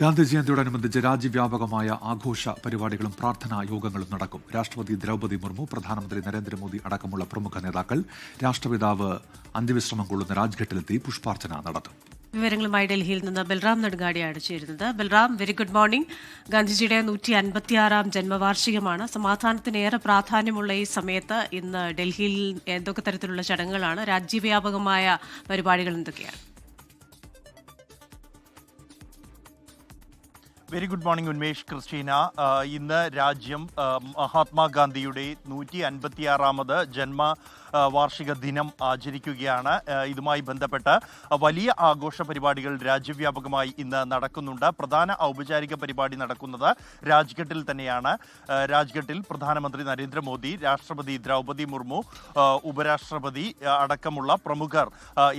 ഗാന്ധി ജയന്തിയോടനുബന്ധിച്ച് രാജ്യവ്യാപകമായ ആഘോഷ പരിപാടികളും പ്രാർത്ഥനാ യോഗങ്ങളും നടക്കും. രാഷ്ട്രപതി ദ്രൗപദി മുർമു പ്രധാനമന്ത്രി നരേന്ദ്രമോദി അടക്കമുള്ള പ്രമുഖ നേതാക്കൾ രാഷ്ട്രപിതാവ് അന്ത്യവിശ്രമം കൊള്ളുന്ന രാജ്ഘട്ടിലെത്തി പുഷ്പാർച്ചന നടത്തും. വിവരങ്ങളുമായി ഡൽഹിയിൽ നിന്ന് ബൽറാം നെടുങ്ങാടിയാണ് ചേരുന്നത്. ബൽറാം വെരി ഗുഡ് മോർണിംഗ് ഗാന്ധിജിയുടെ നൂറ്റി അൻപത്തിയാറാം ജന്മവാർഷികമാണ്. സമാധാനത്തിന് ഏറെ പ്രാധാന്യമുള്ള ഈ സമയത്ത് ഇന്ന് ഡൽഹിയിൽ എന്തൊക്കെ തരത്തിലുള്ള ചടങ്ങുകളാണ്? രാജ്യവ്യാപകമായ പരിപാടികൾ എന്തൊക്കെയാണ്? Very good morning Unmesh Christina ഇന്ന് രാജ്യം ആ, മഹാത്മാഗാന്ധിയുടെ നൂറ്റി അൻപത്തിയാറാമത് ജന്മ വാർഷിക ദിനം ആചരിക്കുകയാണ്. ഇതുമായി ബന്ധപ്പെട്ട് വലിയ ആഘോഷ പരിപാടികൾ രാജ്യവ്യാപകമായി ഇന്ന് നടക്കുന്നുണ്ട്. പ്രധാന ഔപചാരിക പരിപാടി നടക്കുന്നത് രാജ്ഘട്ടിൽ തന്നെയാണ്. രാജ്ഘട്ടിൽ പ്രധാനമന്ത്രി നരേന്ദ്രമോദി രാഷ്ട്രപതി ദ്രൗപദി മുർമു ഉപരാഷ്ട്രപതി അടക്കമുള്ള പ്രമുഖർ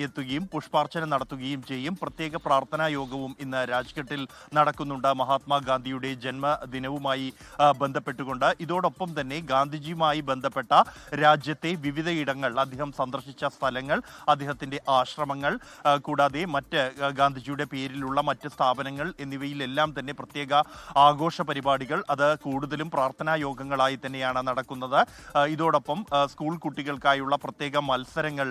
എത്തുകയും പുഷ്പാർച്ചന നടത്തുകയും ചെയ്യും. പ്രത്യേക പ്രാർത്ഥനാ യോഗവും ഇന്ന് രാജ്ഘട്ടിൽ നടക്കുന്നുണ്ട്. മഹാത്മാഗാന്ധിയുടെ ജന്മദിനവുമായി ബന്ധപ്പെട്ടുകൊണ്ട്. ഇതോടൊപ്പം തന്നെ ഗാന്ധിജിയുമായി ബന്ധപ്പെട്ട രാജ്യത്തെ വിവിധയിടങ്ങൾ അദ്ദേഹം സന്ദർശിച്ച സ്ഥലങ്ങൾ അദ്ദേഹത്തിന്റെ ആശ്രമങ്ങൾ കൂടാതെ മറ്റ് ഗാന്ധിജിയുടെ പേരിലുള്ള മറ്റ് സ്ഥാപനങ്ങൾ എന്നിവയിലെല്ലാം തന്നെ പ്രത്യേക ആഘോഷ പരിപാടികൾ അത് കൂടുതലും പ്രാർത്ഥനാ യോഗങ്ങളായി തന്നെയാണ് നടക്കുന്നത്. ഇതോടൊപ്പം സ്കൂൾ കുട്ടികൾക്കായുള്ള പ്രത്യേക മത്സരങ്ങൾ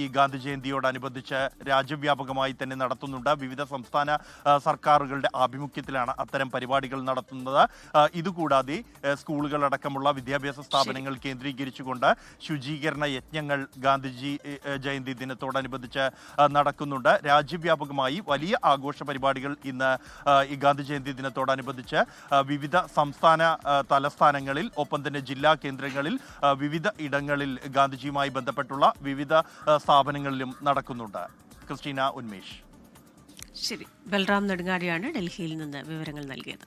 ഈ ഗാന്ധി ജയന്തിയോടനുബന്ധിച്ച് രാജ്യവ്യാപകമായി തന്നെ നടത്തുന്നുണ്ട്. വിവിധ സംസ്ഥാന സർക്കാരുകളുടെ ആഭിമുഖ്യത്തിലാണ് അത്തരം പരിപാടികൾ നടത്തുന്നത്. ഇതുകൂടാതെ സ്കൂളുകളടക്കമുള്ള വിദ്യാഭ്യാസ സ്ഥാപനങ്ങൾ കേന്ദ്രീകരിച്ചുകൊണ്ട് ശുചീകരണ യജ്ഞങ്ങൾ ഗാന്ധിജി ജയന്തി ദിനത്തോടനുബന്ധിച്ച് നടക്കുന്നുണ്ട്. രാജ്യവ്യാപകമായി വലിയ ആഘോഷ പരിപാടികൾ ഇന്ന് ഈ ഗാന്ധി ജയന്തി ദിനത്തോടനുബന്ധിച്ച് വിവിധ സംസ്ഥാന തലസ്ഥാനങ്ങളിൽ ഒപ്പം തന്നെ ജില്ലാ കേന്ദ്രങ്ങളിൽ വിവിധ ഇടങ്ങളിൽ ഗാന്ധിജിയുമായി ബന്ധപ്പെട്ടുള്ള വിവിധ സ്ഥാപനങ്ങളിലും നടക്കുന്നുണ്ട്. ക്രിസ്റ്റീന ഉന്മേഷ്. ശരി. ബൽറാം നെടുങ്ങാടിയാണ് ഡൽഹിയിൽ നിന്ന് വിവരങ്ങൾ നൽകിയത്.